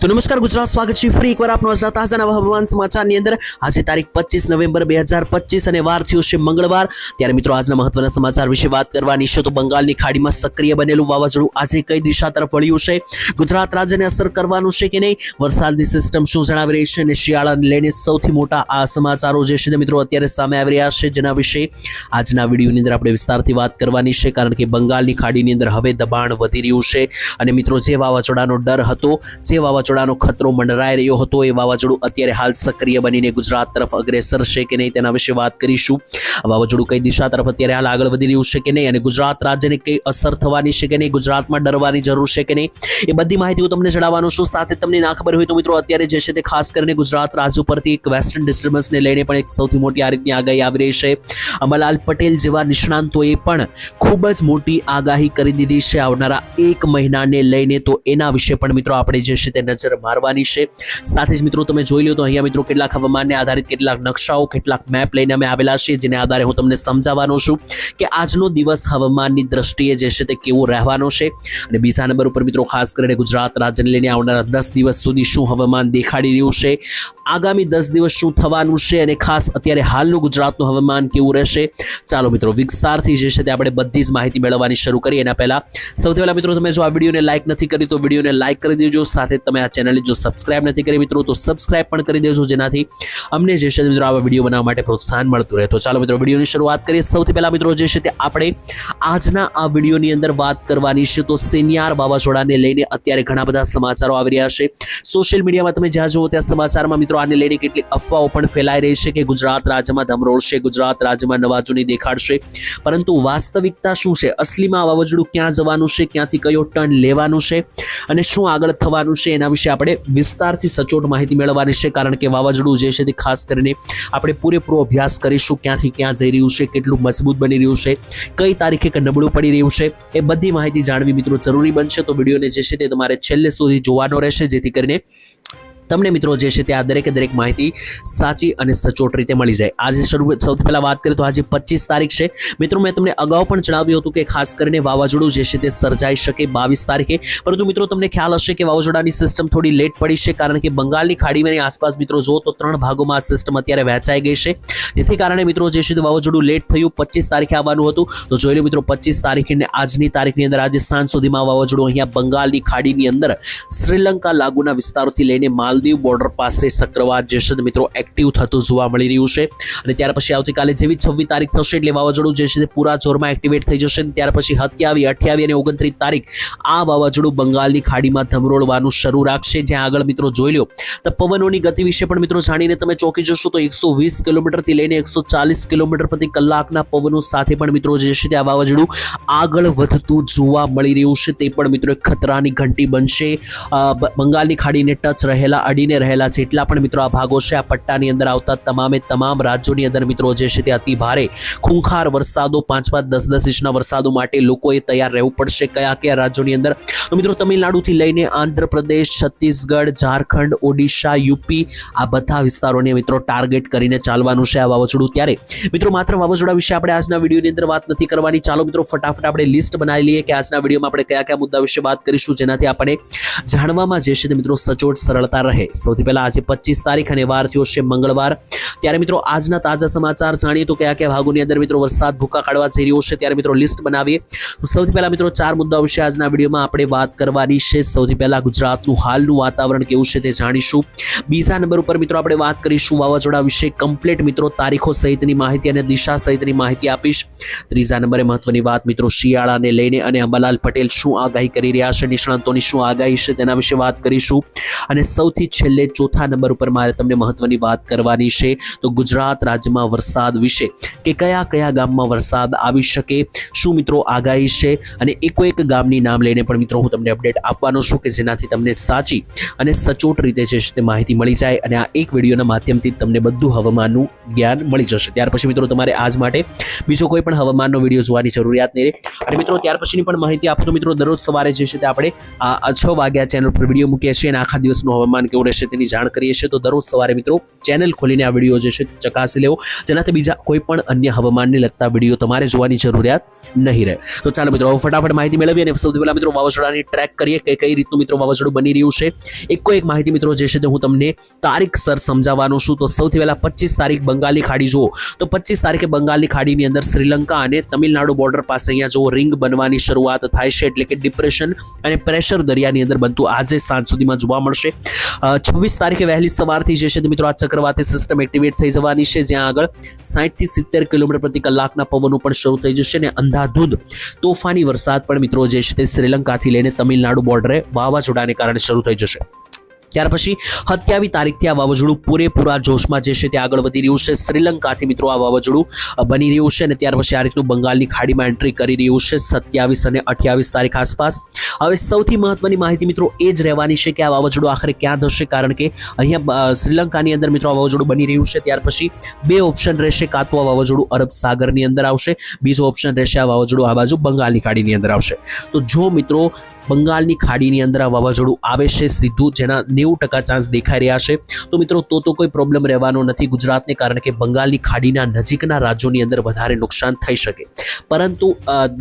તો નમસ્કાર, ગુજરાત સ્વાગત છે ફરી એકવાર આપનો આજના તાજા નવા સમાચારની અંદર. આજે તારીખ પચીસ નવેમ્બર બે હજાર પચીસ અને વાર થયો છે મંગળવાર. ત્યારે મિત્રો, આજના મહત્વના સમાચાર વિશે વાત કરવાની છે તો બંગાળની ખાડીમાં સક્રિય બનેલું વાવાઝોડું આજે કઈ દિશા તરફ વળ્યું છે? ગુજરાત રાજ્યને અસર કરવાનું છે કે નહીં? વરસાદની સિસ્ટમ શું જણાવી રહી છે અને શિયાળાને લઈને સૌથી મોટા આ સમાચારો જે છે મિત્રો અત્યારે સામે આવી રહ્યા છે જેના વિશે આજના વિડીયોની અંદર આપણે વિસ્તારથી વાત કરવાની છે કારણ કે બંગાળની ખાડીની અંદર હવે દબાણ વધી રહ્યું છે. અને મિત્રો, જે વાવાઝોડાનો ડર હતો, જે વાવાઝોડાનો ખતરો મંડરાઈ રહ્યો હતો. એ વાવાઝોડું અત્યારે હાલ સક્રિય બનીને ગુજરાત તરફ અગ્રેસર છે કે નહીં તેના વિશે વાત કરીશું. વાવાઝોડું કઈ દિશા તરફ અત્યારે હાલ આગળ વધી રહ્યું છે કે નહીં અને ગુજરાત રાજ્યને કઈ અસર થવાની છે કે નહીં, ગુજરાતમાં ડરવાની જરૂર છે કે નહીં? એ બધી માહિતી હું તમને જણાવવાનું છું. સાથે તમને ના ખબર હોય તો મિત્રો અત્યારે જે છે તે ખાસ કરીને ગુજરાત રાજ્ય ઉપરથી એક વેસ્ટર્ન ડિસ્ટર્બન્સને લઈને પણ એક સૌથી મોટી આ રીતની આગાહી આવી રહી છે. અમલાલ પટેલ જેવા નિષ્ણાંતોએ પણ ખૂબ જ મોટી આગાહી કરી દીધી છે આવનારા એક મહિનાને લઈને. તો એના વિશે પણ મિત્રો આપણે જે છે તે નજર મારવાની છે. સાથે જ મિત્રો તમે જોઈ લો તો અહીંયા મિત્રો કેટલાક હવામાનને આધારિત કેટલાક નકશાઓ, કેટલાક મેપ લઈને અમે આવેલા છીએ, જેને આધારે હું તમને સમજાવવાનો છું કે આજનો દિવસ હવામાનની દ્રષ્ટિએ જે છે તે કેવો રહેવાનો છે. અને બીજા નંબર ઉપર મિત્રો ખાસ કરીને ગુજરાત રાજ્યને લઈને આવનારા દસ દિવસ સુધી શું હવામાન દેખાડી રહ્યું છે, આગામી દસ દિવસ શું થવાનું છે અને ખાસ અત્યારે હાલનું ગુજરાતનું હવામાન કેવું રહેશે. ચાલો મિત્રો વિસ્તારથી જે છે તે આપણે બધી જ માહિતી મેળવવાની શરૂ કરીએ. એના પહેલાં સૌથી પહેલાં મિત્રો તમે જો આ વિડીયોને લાઇક નથી કરી તો વિડીયોને લાઇક કરી દેજો. સાથે તમે ચેનલને જો સબસ્ક્રાઇબ નથી કરી મિત્રો, તો સબસ્ક્રાઇબ પણ કરી દેજો જેનાથી અમને જે છે મિત્રો આવા વીડિયો બનાવવા માટે પ્રોત્સાહન મળતું રહે. તો ચાલો મિત્રો વિડીયોની શરૂઆત કરીએ. સૌથી પહેલાં મિત્રો જે છે તે આપણે આજના આ વિડીયોની અંદર વાત કરવાની છે. તો સેનિયાર વાવાઝોડાને લઈને અત્યારે ઘણા બધા સમાચારો આવી રહ્યા છે. સોશિયલ મીડિયામાં તમે જ્યાં જુઓ ત્યાં સમાચારમાં મિત્રો આને લઈને કેટલીક અફવાઓ પણ ફેલાઈ રહી છે કે ગુજરાત રાજ્યમાં ધમરોળશે ગુજરાત રાજ્યમાં નવાજોની દેખાડશે પરંતુ વાસ્તવિકતા શું છે? અસલીમાં વાવાઝોડું ક્યાં જવાનું છે? ક્યાંથી કયો ટર્ન લેવાનું છે? અને શું આગળ થવાનું છે? એના વિશે આપણે વિસ્તારથી સચોટ માહિતી મેળવવાની છે, કારણ કે વાવાઝોડું જે છે તે ખાસ કરીને આપણે પૂરેપૂરો અભ્યાસ કરીશું, ક્યાંથી ક્યાં જઈ રહ્યું છે, કેટલું મજબૂત બની રહ્યું છે, કઈ તારીખે નબળું પડી રહ્યું છે, એ બધી માહિતી જાણવી મિત્રો જરૂરી બનશે. તો વિડીયોને જે છે તે તમારે છેલ્લે સુધી જોવાનો રહેશે, જેથી કરીને તમને મિત્રો જે છે તે આ દરેકે દરેક માહિતી સાચી અને સચોટ રીતે મળી જાય. આજે શરૂ સૌથી પહેલાં વાત કરીએ તો આજે પચીસ તારીખ છે. મિત્રો, મેં તમને અગાઉ પણ જણાવ્યું હતું કે ખાસ કરીને વાવાઝોડું જે છે તે સર્જાઈ શકે બાવીસ તારીખે. પરંતુ મિત્રો, તમને ખ્યાલ હશે કે વાવાઝોડાની સિસ્ટમ થોડી લેટ પડી છે કારણ કે બંગાળની ખાડીની આસપાસ મિત્રો જુઓ તો ત્રણ ભાગોમાં આ સિસ્ટમ અત્યારે વહેંચાઈ ગઈ છે. જેથી કારણે મિત્રો જે છે તે વાવાઝોડું લેટ થયું, પચીસ તારીખે આવવાનું હતું. તો જોઈ લો મિત્રો, પચીસ તારીખે આજની તારીખની અંદર આજે સાંજ સુધીમાં વાવાઝોડું અહીંયા બંગાળની ખાડીની અંદર શ્રીલંકા લાગુના વિસ્તારોથી લઈને માલદીવ બોર્ડર પાસે ચક્રવાત જે મિત્રો એક્ટિવ થતું જોવા મળી રહ્યું છે. અને ત્યાર પછી આવતીકાલે જેવી છવ્વીસ તારીખ થશે એટલે વાવાઝોડું જે છે તે પૂરા જોરમાં એક્ટિવેટ થઈ જશે ત્યાર પછી સત્યાવી અઠ્યાવી અને ઓગણત્રીસ તારીખ આ વાવાઝોડું બંગાળની ખાડીમાં ધમરોળવાનું શરૂ રાખશે. જ્યાં આગળ મિત્રો જોઈ લો, તો પવનોની ગતિ વિશે પણ મિત્રો જાણીને તમે ચોંકી જશો તો એકસો વીસ કિલોમીટરથી લઈને એકસો ચાલીસ કિલોમીટર પ્રતિ કલાકના પવનો સાથે પણ મિત્રો જે છે તે આ વાવાઝોડું આગળ વધતું જોવા મળી રહ્યું છે. તે પણ મિત્રો ખતરાની ઘંટી બનશે. બંગાળની ખાડીને ટચ રહેલા અડીને રહેલા જેટલા પણ મિત્રો આ ભાગો છે. આ પટ્ટાની અંદર આવતા તમામે તમામ રાજ્યોની અંદર મિત્રો જે છે તે અતિ ભારે ખૂંખાર વરસાદો, પાંચ પાંચ દસ દસ ઇંચના વરસાદો માટે લોકોએ તૈયાર રહેવું પડશે. કયા કયા રાજ્યોની અંદર? તો મિત્રો તમિલનાડુથી લઈને આંધ્રપ્રદેશ, છત્તીસગઢ, ઝારખંડ, ઓડિશા, યુપી આ બધા વિસ્તારોને મિત્રો ટાર્ગેટ કરીને ચાલવાનું છે આ વાવાઝોડું. ત્યારે મિત્રો માત્ર વાવાઝોડા વિશે આપણે આજના વિડીયોની અંદર વાત નથી કરવાની. ચાલો મિત્રો ફટાફટ આપણે લિસ્ટ બનાવી લઈએ કે આજના વિડીયોમાં આપણે કયા કયા મુદ્દા વિશે વાત કરીશું, જેનાથી આપણે જાણવામાં જે છે તે મિત્રો સચોટ, સરળતા રહે. સૌથી પહેલા આજે પચીસ તારીખ અને વાર થયો છે મંગળવાર. ત્યારે મિત્રો, આજના તાજા સમાચાર જાણીએ તો કયા કયા ભાગોની અંદર મિત્રો વરસાદ ભૂકા કાઢવા જઈ રહ્યો છે ત્યારે મિત્રો લિસ્ટ બનાવીએ. સૌથી પહેલા મિત્રો, ચાર મુદ્દાઓ વિશે આજના વિડીયોમાં આપણે વાત કરવાની છે. સૌથી પહેલા ગુજરાતનું હાલનું વાતાવરણ કેવું છે તે જાણીશું. બીજા નંબર ઉપર મિત્રો આપણે વાત કરીશું વાવાઝોડા વિશે. કમ્પ્લીટ મિત્રો તારીખો સહિતની માહિતી અને દિશા સહિતની માહિતી આપીશ. ત્રીજા નંબરે મહત્વની વાત મિત્રો, શિયાળાને લઈને અને અંબાલાલ પટેલ શું આગાહી કરી રહ્યા છે, નિષ્ણાંતોની શું આગાહી છે તેના વિશે વાત કરીશું. અને સૌથી છેલ્લે ચોથા નંબર ઉપર મારે તમને મહત્વની વાત કરવાની છે. તો ગુજરાત રાજ્યમાં વરસાદ વિશે કે કયા કયા ગામમાં વરસાદ આવી શકે, શું મિત્રો આગાહી છે? અને એકો એક ગામની નામ લઈને પણ મિત્રો હું તમને અપડેટ આપવાનો છું કે જેનાથી તમને સાચી અને સચોટ રીતે છે તે માહિતી મળી જાય અને આ એક વિડીયોના માધ્યમથી તમને બધું હવામાનનું જ્ઞાન મળી જશે. ત્યાર પછી મિત્રો તમારે આજ માટે બીજો કોઈ પણ હવામાનનો વીડિયો જોવાની જરૂરિયાત નહીં રહે. અને મિત્રો ત્યાર પછીની પણ માહિતી આપો તો મિત્રો દરરોજ સવારે જે છે તે આપણે છ વાગ્યા ચેનલ પર વીડિયો મૂકીએ છીએ અને આખા દિવસનું હવામાન કેવું રહેશે તેની જાણ કરીએ છીએ. તો દરરોજ સવારે મિત્રો ચેનલ ખોલીને આ વીડિયો જે છે ચકાસી લેવો. જેનાથી બીજા કોઈ પણ અન્ય હવામાનને લગતા વીડિયો તમારે જોવાની જરૂરિયાત નહીં રહે. તો ચાલો મિત્રો ફટાફટ માહિતી મેળવીએ અને સૌથી પહેલાં મિત્રો વાવાઝોડાની ટ્રેક કરીએ કે કઈ રીતનું મિત્રો વાવાઝોડું બની રહ્યું છે. એકો એક માહિતી મિત્રો જે છે તે હું તમને તારીખ સર સમજાવવાનો છું. તો સૌથી પહેલાં પચીસ તારીખ બંગાળની ખાડી જુઓ. તો પચીસ તારીખે બંગાળની ખાડીની અંદર શ્રીલંકા અને તમિલનાડુ બોર્ડર પાસે અહીંયા જો રિંગ બનવાની શરૂઆત થાય છે. એટલે કે ડિપ્રેશન અને પ્રેશર દરિયાની અંદર બનતું આજે સાંજ સુધીમાં જોવા મળશે. છવ્વીસ તારીખે વહેલી સવારથી જે છે તે મિત્રો, આ ચક્રવાતી સિસ્ટમ એક્ટિવેટ થઈ જવાની છે. જ્યાં આગળ સાઠથી સિત્તેર કિલોમીટર પ્રતિ કલાકના પવનો પણ શરૂ થઈ જશે અને અંધાધૂંધ તોફાની વરસાદ પણ મિત્રો જે છે તે શ્રીલંકાથી લઈને તમિલનાડુ બોર્ડરે વાવાઝોડાને કારણે શરૂ થઈ જશે. ત્યાર પછી સત્યાવી તારીખથી આ વાવાઝોડું પૂરેપૂરા જોશમાં જે છે તે આગળ વધી રહ્યું છે. શ્રીલંકાથી મિત્રો, આ વાવાઝોડું બની રહ્યું છે અને ત્યાર પછી આ રીતનું બંગાળની ખાડીમાં એન્ટ્રી કરી રહ્યું છે. સત્યાવીસ અને અઠ્યાવીસ તારીખ આસપાસ. હવે સૌથી મહત્વની માહિતી મિત્રો એ જ રહેવાની છે કે આ વાવાઝોડું આખરે ક્યાં થશે કારણ કે અહીંયા શ્રીલંકાની અંદર મિત્રો આ વાવાઝોડું બની રહ્યું છે. ત્યાર પછી બે ઓપ્શન રહેશે. કાં તો આ વાવાઝોડું અરબ સાગરની અંદર આવશે. બીજો ઓપ્શન રહેશે આ વાવાઝોડું આ બાજુ બંગાળની ખાડીની અંદર આવશે. તો જો મિત્રો બંગાળની ખાડીની અંદર આ વાવાઝોડું આવે છે સીધું, જેના નેવું ટકા ચાન્સ દેખાઈ રહ્યા છે, તો મિત્રો તો તો કોઈ પ્રોબ્લેમ રહેવાનો નથી ગુજરાતને, કારણ કે બંગાળની ખાડીના નજીકના રાજ્યોની અંદર વધારે નુકસાન થઈ શકે. પરંતુ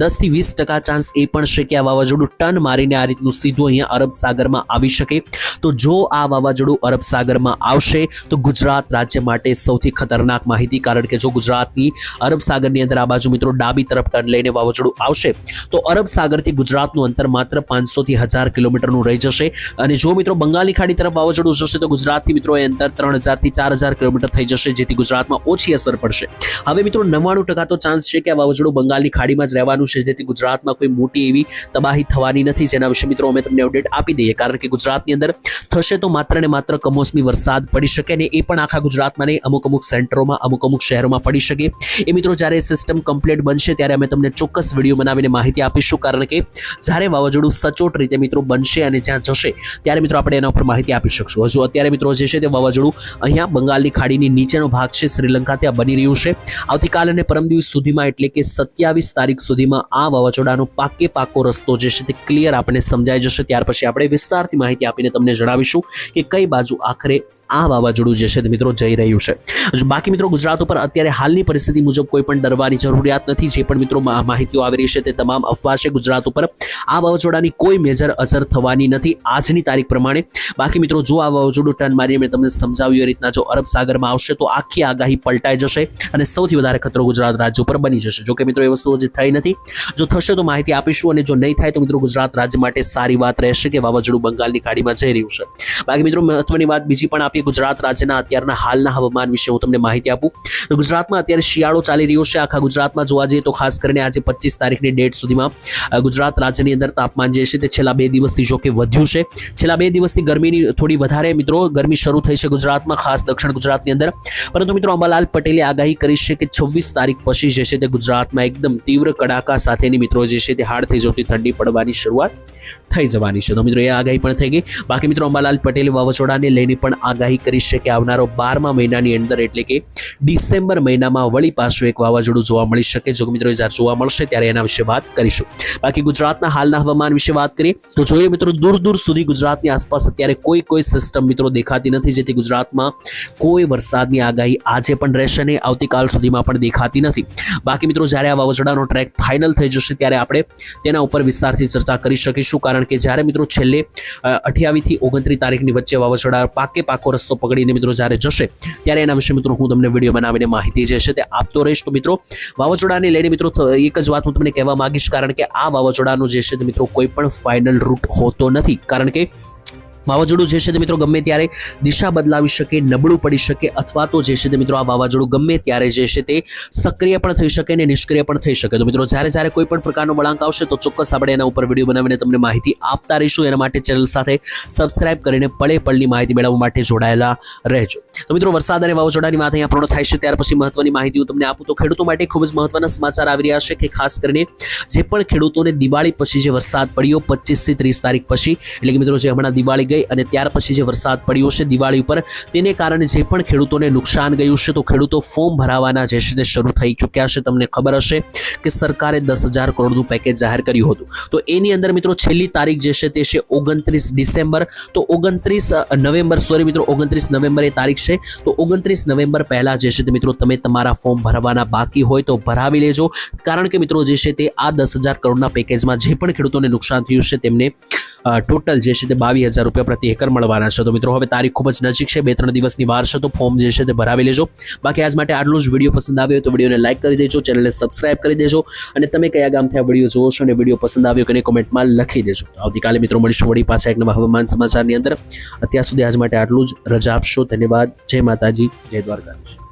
દસથી વીસ ટકા ચાન્સ એ પણ છે કે આ વાવાઝોડું ટર્ન મારીને આ રીતનું સીધું અહીંયા અરબ સાગરમાં આવી શકે. તો જો આ વાવાઝોડું અરબ સાગરમાં આવશે, તો ગુજરાત રાજ્ય માટે સૌથી ખતરનાક માહિતી. કારણ કે જો ગુજરાતની અરબ સાગરની અંદર આ બાજુ મિત્રો ડાબી તરફ ટર્ન લઈને વાવાઝોડું આવશે, તો અરબ સાગરથી ગુજરાતનું અંતર માત્ર પાંચસોથી હજાર કિલોમીટરનું રહી જશે. અને જો મિત્રો બંગાળની ખાડી તરફ વાવાઝોડું જશે, તો ગુજરાતથી મિત્રો એ અંતર ત્રણ હજારથી ચાર હજાર કિલોમીટર થઈ જશે, જેથી ગુજરાતમાં ઓછી અસર પડશે. હવે મિત્રો નવ્વાણું ટકા તો ચાન્સ છે કે આ વાવાઝોડું બંગાળની ખાડીમાં જ રહેવાનું છે, જેથી ગુજરાતમાં કોઈ મોટી એવી તબાહી થવાની નથી. જેના વિશે મિત્રો અમે તમને અપડેટ આપી દઈએ. કારણ કે ગુજરાતની અંદર થશે તો માત્ર ને માત્ર કમોસમી વરસાદ પડી શકે ને એ પણ આખા ગુજરાતમાં નહીં, અમુક અમુક સેન્ટરોમાં, અમુક અમુક શહેરોમાં પડી શકે. એ મિત્રો જ્યારે સિસ્ટમ કમ્પ્લીટ બનશે ત્યારે અમે તમને ચોક્કસ વીડિયો બનાવીને માહિતી આપીશું. કારણ કે જ્યારે વાવાઝોડું સચોટ રીતે મિત્રો બનશે અને જ્યાં જશે, ત્યારે મિત્રો આપણે એના ઉપર માહિતી આપી શકશું. હજુ અત્યારે મિત્રો જે છે તે વાવાઝોડું અહીંયા બંગાળની ખાડીની નીચેનો ભાગ છે. શ્રીલંકા ત્યાં બની રહ્યું છે. આવતીકાલ અને પરમ દિવસ સુધીમાં એટલે કે સત્યાવીસ તારીખ સુધીમાં આ વાવાઝોડાનો પાકે પાકો રસ્તો જે છે તે ક્લિયર આપણને સમજાઈ જશે. ત્યાર પછી આપણે વિસ્તારથી માહિતી આપીને તમને જણાવીશું કે કઈ બાજુ આખરે આ વાવાઝોડું જે છે તે મિત્રો જઈ રહ્યું છે. બાકી મિત્રો ગુજરાત ઉપર અત્યારે હાલની પરિસ્થિતિ મુજબ કોઈ પણ ડરવાની જરૂરિયાત નથી, જે પણ મિત્રો માહિતીઓ આવી રહી છે તે તમામ અફવા છે ગુજરાત ઉપર. આ વાવાઝોડાની કોઈ મેજર અસર થવાની નથી, આજની તારીખ પ્રમાણે. બાકી મિત્રો જો આ વાવાઝોડું ટર્ન મારી મેં તમને સમજાવ્યું એ રીતના જો અરબ સાગરમાં આવશે તો આખી આગાહી પલટાઈ જશે અને સૌથી વધારે ખતરો ગુજરાત રાજ્ય ઉપર બની જશે. જોકે મિત્રો એ વસ્તુ હજી થઈ નથી. જો થશે તો માહિતી આપીશું અને જો નહીં થાય તો મિત્રો ગુજરાત રાજ્ય માટે સારી વાત રહેશે કે વાવાઝોડું બંગાળની ખાડીમાં જઈ રહ્યું છે. બાકી મિત્રો, મહત્વની વાત બીજી પણ આપી ગુજરાત રાજ્યના અત્યારના હાલના હવામાન વિશે હું તમને માહિતી આપું. તો ગુજરાતમાં અત્યારે શિયાળો ચાલી રહ્યો છે. આખા ગુજરાતમાં જોવા જઈએ તો ખાસ કરીને આજે પચીસ તારીખની ડેટ સુધીમાં ગુજરાત રાજ્યની અંદર તાપમાન જે છે તે છેલ્લા બે દિવસથી જોકે વધ્યું છે. છેલ્લા બે દિવસથી ગરમીની થોડી વધારે મિત્રો, ગરમી શરૂ થઈ છે ગુજરાતમાં, ખાસ દક્ષિણ ગુજરાતની અંદર. પરંતુ મિત્રો, અંબાલાલ પટેલે આગાહી કરી છે કે છવ્વીસ તારીખ પછી જે છે તે ગુજરાતમાં એકદમ તીવ્ર કડાકા સાથેની મિત્રો જે છે તે હાડ થઈ જતી ઠંડી પડવાની શરૂઆત થઈ જવાની છે. તો મિત્રો, એ આગાહી પણ થઈ ગઈ. બાકી મિત્રો, અંબાલાલ પટેલે વાવાઝોડાને લઈને પણ આગાહી કરી છે કે આવનારો બારમા મહિનાની અંદર એટલે કે ડિસેમ્બર મહિનામાં વળી પાછું એક વાવાઝોડું જોવા મળી શકે. જો મિત્રો જ્યારે જોવા મળશે ત્યારે એના વિશે વાત કરીશું. બાકી ગુજરાતના હાલના હવામાન વિશે વાત કરીએ, તો જોઈએ મિત્રો, દૂર દૂર સુધી ગુજરાતની આસપાસ અત્યારે કોઈ કોઈ સિસ્ટમ મિત્રો દેખાતી નથી, જેથી ગુજરાતમાં કોઈ વરસાદની આગાહી આજે પણ રહેશે નહીં, આવતીકાલ સુધીમાં પણ દેખાતી નથી. બાકી મિત્રો, જ્યારે આ વાવાઝોડાનો ટ્રેક ફાઇનલ થઈ જશે, ત્યારે આપણે તેના ઉપર વિસ્તારથી ચર્ચા કરી શકીશું, કારણ કે જ્યારે મિત્રો છેલ્લે અઠ્યાવીસથી ઓગણત્રીસ તારીખની વચ્ચે વાવાઝોડા પાકે પાકો રસ્તો પકડીને મિત્રો જ્યારે જશે ત્યારે એના વિશે મિત્રો હું તમને વીડિયો બનાવીને માહિતી જે છે તે આપતો રહીશ. તો મિત્રો, વાવાઝોડાને લઈને મિત્રો એક જ વાત હું તમને કહેવા માંગીશ, કારણ કે આ વાવાઝોડાનો જે છે તે મિત્રો કોઈ પણ ફાઇનલ રૂટ હોતો નથી. કારણ કે વાવાઝોડું જે છે તે મિત્રો ગમે ત્યારે દિશા બદલાવી શકે, નબળું પડી શકે અથવા તો જે છે તે મિત્રો આ વાવાઝોડું ગમે ત્યારે જે છે તે સક્રિય પણ થઈ શકે અને નિષ્ક્રિય પણ થઈ શકે. તો મિત્રો જ્યારે જ્યારે કોઈ પણ પ્રકારનો વળાંક આવશે તો ચોક્કસ આપણે એના ઉપર વીડિયો બનાવીને તમને માહિતી આપતા રહીશું. એના માટે ચેનલ સાથે સબસ્ક્રાઇબ કરીને પળે પળની માહિતી મેળવવા માટે જોડાયેલા રહેજો. તો મિત્રો વરસાદ અને વાવાઝોડાની વાત અહીંયા પૂર્ણ થાય છે. ત્યાર પછી મહત્વની માહિતી હું તમને આપું તો ખેડૂતો માટે ખૂબ જ મહત્વના સમાચાર આવી રહ્યા છે કે ખાસ કરીને જે પણ ખેડૂતોને દિવાળી પછી જે વરસાદ પડ્યો પચીસથી ત્રીસ તારીખ પછી, એટલે કે મિત્રો જે હમણાં દિવાળી ગઈ અને ત્યાર પછી જે વરસાદ પડ્યો છે દિવાળી ઉપર, તેને કારણે જે પણ ખેડૂતોને નુકસાન ગયું છે, તો ખેડૂતો ફોર્મ ભરાવાના જે છે તે શરૂ થઈ ચૂક્યા છે. તમને ખબર હશે કે સરકારે દસ હજાર કરોડનું પેકેજ જાહેર કર્યું હતું. તો એની અંદર મિત્રો છેલ્લી તારીખ જે છે તે છે ઓગણત્રીસ ડિસેમ્બર. તો ઓગણત્રીસ નવેમ્બર સોરી મિત્રો, ઓગણત્રીસ નવેમ્બર એ તારીખ છે. તો ઓગણત્રીસ નવેમ્બર પહેલા જે છે તે મિત્રો તમે તમારા ફોર્મ ભરવાના બાકી હોય તો ભરાવી લેજો. કારણ કે મિત્રો જે છે તે આ દસ હજાર કરોડના પેકેજમાં જે પણ ખેડૂતોને નુકસાન થયું છે તેમને ટોટલ જે છે તે બાવીસ હજાર રૂપિયા પ્રતિ એકર મળવાના છે. તો મિત્રો, હવે તારીખ ખૂબ જ નજીક છે. બે ત્રણ દિવસની વાર છે, તો ફોર્મ જે છે તે ભરાવી લેજો. બાકી આજ માટે આટલું જ વીડિયો પસંદ આવ્યો તો વિડીયોને લાઇક કરી દેજો, ચેનલને સબસ્ક્રાઇબ કરી દેજો અને તમે કયા ગામથી આ વીડિયો જોવો છો અને વીડિયો પસંદ આવ્યો કે કોમેન્ટમાં લખી દેજો. તો આવતીકાલે મિત્રો, મળીશું વળી પાછા એક નવા હવામાન સમાચારની અંદર. અત્યાર સુધી આજ માટે આટલું જ. રજા આપશો. ધન્યવાદ. જય માતાજી. જય દ્વારકાધીશ.